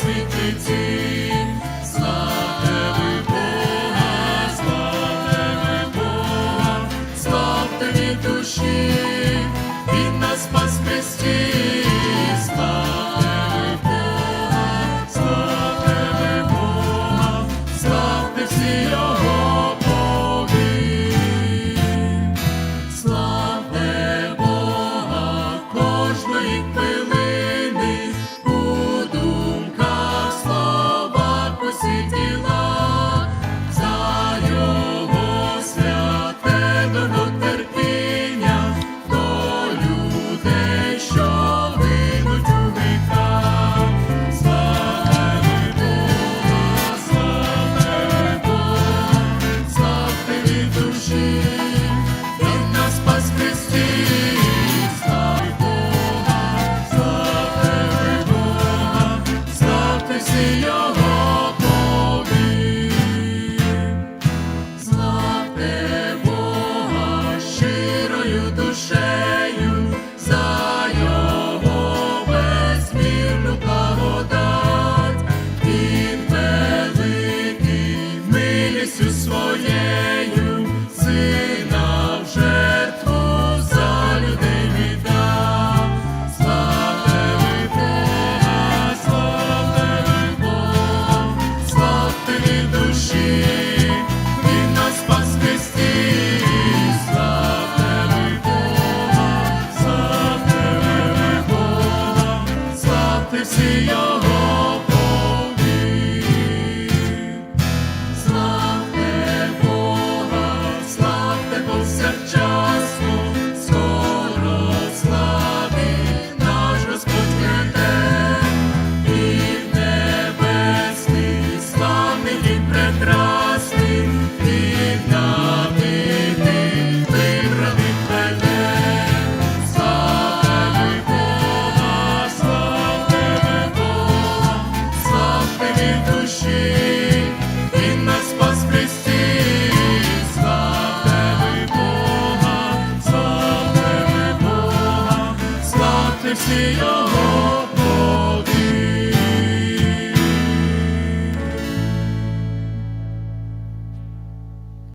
світиці, славте Бога, славте Бога, славте від душі, Він спас Христі. Ти всі його. всі його.